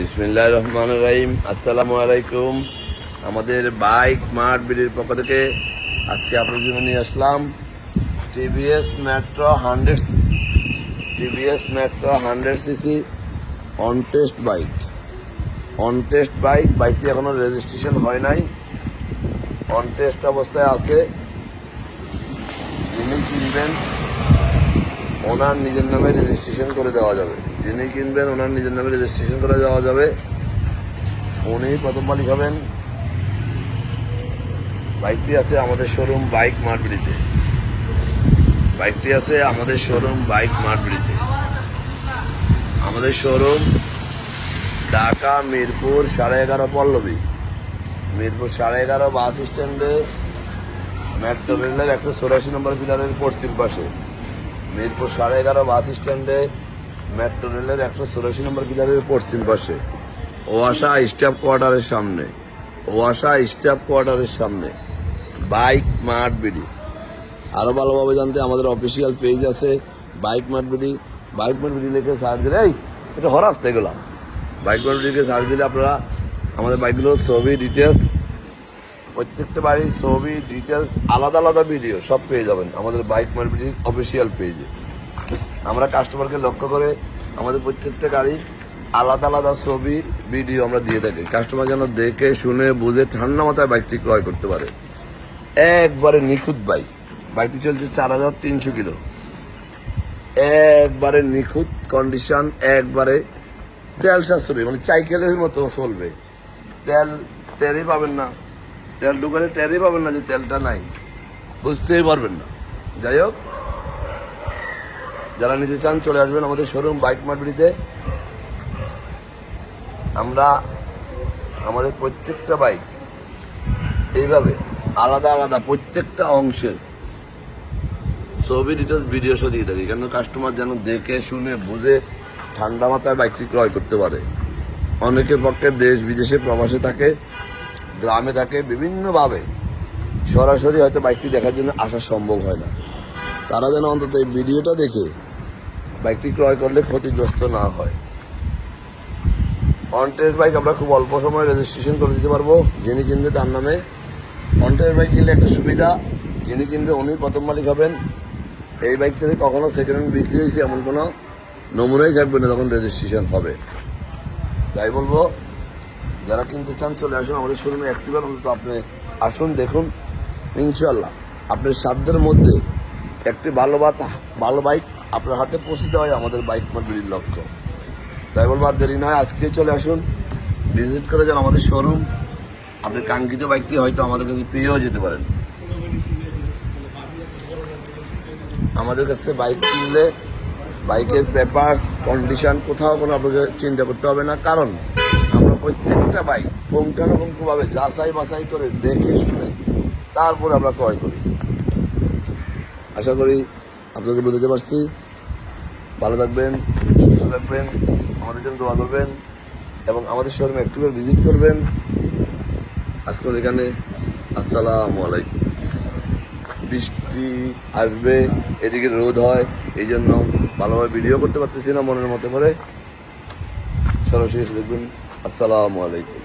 বিসমিল্লাহ রহমান রাহিম। আসসালামু আলাইকুম। আমাদের বাইক মার্ট বিডির পক্ষ থেকে আজকে আপনার জন্য নিয়ে আসলাম TVS Metro hundred CC. TVS Metro hundred CC on test bike. On test bike, বাইকটি এখনও রেজিস্ট্রেশন হয় নাই। অন টেস্ট অবস্থায় আছে। যিনি কিনবেন, ওনার নিজের নামে রেজিস্ট্রেশন করে দেওয়া যাবে। যিনি কিনবেন, ওনার নিজের নামে রেজিস্ট্রেশন করে যাওয়া যাবে। উনি প্রথম মালিক হবেন। বাইকটি আছে আমাদের শোরুম বাইক মার্টবিড়িতে বাইকটি আছে আমাদের শোরুম বাইক মারবিড়িতে আমাদের শোরুম ঢাকা, মিরপুর, সাড়ে এগারো পল্লবী। মিরপুর সাড়ে এগারো বাস স্ট্যান্ডে মেট্রো রেলের একশো চৌরাশি নম্বর পিলারের পশ্চিম পাশে। মিরপুর সাড়ে এগারো বাস স্ট্যান্ডে মেট্রো রেলের একশো চৌরাশি নম্বর পিলারের পশ্চিম পাশে। ওয়াসা স্টাফ কোয়ার্টারের সামনে। ওয়াসা স্টাফ কোয়ার্টারের সামনে। Bike mart BD. আরও ভালোভাবে জানতে আমাদের অফিসিয়াল পেজ আছে bike mart BD. Bike mart BD লিখে সার্চ দিলে, এই, এটা হরাস্তে গেলাম। বাইক মার্ট বিডিকে সার্চ দিলে আপনারা আমাদের বাইকগুলোর ছবি ডিটেলস প্রত্যেকটা বাড়ির ছবি ডিটেলস আলাদা আলাদা ভিডিও সব পেয়ে যাবেন আমাদের বাইক মার্কেটিং অফিসিয়াল পেজে আমরা কাস্টমারকে লক্ষ্য করে আমাদের প্রত্যেকটা গাড়ি আলাদা আলাদা ছবি ভিডিও আমরা দিয়ে থাকি। কাস্টমার যেন দেখে, শুনে, বুঝে ঠান্ডা মাথায় বাইকটি ক্রয় করতে পারে। একবারে নিখুঁত বাইক বাইকটি চলছে চার হাজার তিনশো কিলো। একবারে নিখুঁত কন্ডিশন একবারে তেল সাশ্রয়ী মানে সাইকেলের মতো চলবে। তেল তেলই পাবেন না। তেল দোকানে তেলই পাবেন না যে তেলটা নাই। বুঝতেই পারবেন না। যাই হোক যারা নিতে চান চলে আসবেন আমাদের শোরুম বাইক মার্বিটিতে আমরা আমাদের প্রত্যেকটা বাইক এইভাবে আলাদা আলাদা প্রত্যেকটা অংশের ছবি ডিটেলস ভিডিও শো দিয়ে থাকি। কেন কাস্টমার যেন দেখে, শুনে, বুঝে ঠান্ডা মাথায় বাইকটি ক্রয় করতে পারে। অনেকের পক্ষে দেশ, বিদেশে প্রবাসে থাকে, গ্রামে থাকে, বিভিন্নভাবে সরাসরি হয়তো বাইকটি দেখার জন্য আসা সম্ভব হয় না। তারা যেন অন্তত এই ভিডিওটা দেখে বাইকটি ক্রয় করলে ক্ষতিগ্রস্ত না হয়। অনটেস্ট বাইক আমরা খুব অল্প সময়ে রেজিস্ট্রেশন করে দিতে পারব। যিনি কিনবে তার নামে। অনটেস্ট বাইক কিনলে একটা সুবিধা। যিনি কিনবে উনি প্রথম মালিক হবেন। এই বাইকটাতে কখনো সেকেন্ড হ্যান্ড বিক্রি হয়েছে এমন কোনো নমুনাই থাকবে না তখন রেজিস্ট্রেশন হবে। তাই বলব, যারা কিনতে চান চলে আসুন আমাদের শোরুমে একটিবার অন্তত আপনি আসুন, দেখুন। ইনশাল্লাহ আপনার সাধ্যের মধ্যে একটি ভালো বাত ভালো বাইক আপনার হাতে পৌঁছে দেওয়াই আমাদের বাইক মার্কেটের লক্ষ্য। তাই বলব আর দেরি নয় আজকে চলে আসুন। ভিজিট করে যান আমাদের শোরুম আপনি কাঙ্ক্ষিত বাইকটি হয়তো আমাদের কাছে পেয়েও যেতে পারেন। আমাদের কাছে বাইক কিনলে বাইকের পেপার্স কন্ডিশন কোথাও কোনো আপনাকে চিন্তা করতে হবে না। কারণ আমরা প্রত্যেকটা বাইক পুঙ্খানুপুঙ্খভাবে যাচাই বাছাই করে দেখে শুনে তারপর আমরা ক্রয় করি। আশা করি আপনাকে বুঝতে পারছি। ভালো থাকবেন, সুস্থ থাকবেন, আমাদের জন্য দোয়া করবেন এবং আমাদের শোরুমে একটু ভিজিট করবেন। আজকে আমাদের এখানে আসসালামু আলাইকুম। বৃষ্টি আসবে, এদিকে রোদ হয় এই জন্য ভালোভাবে ভিডিও করতে পারতেছি না মনের মতো করে। সরাসরি দেখবেন আসসালামু আলাইকুম।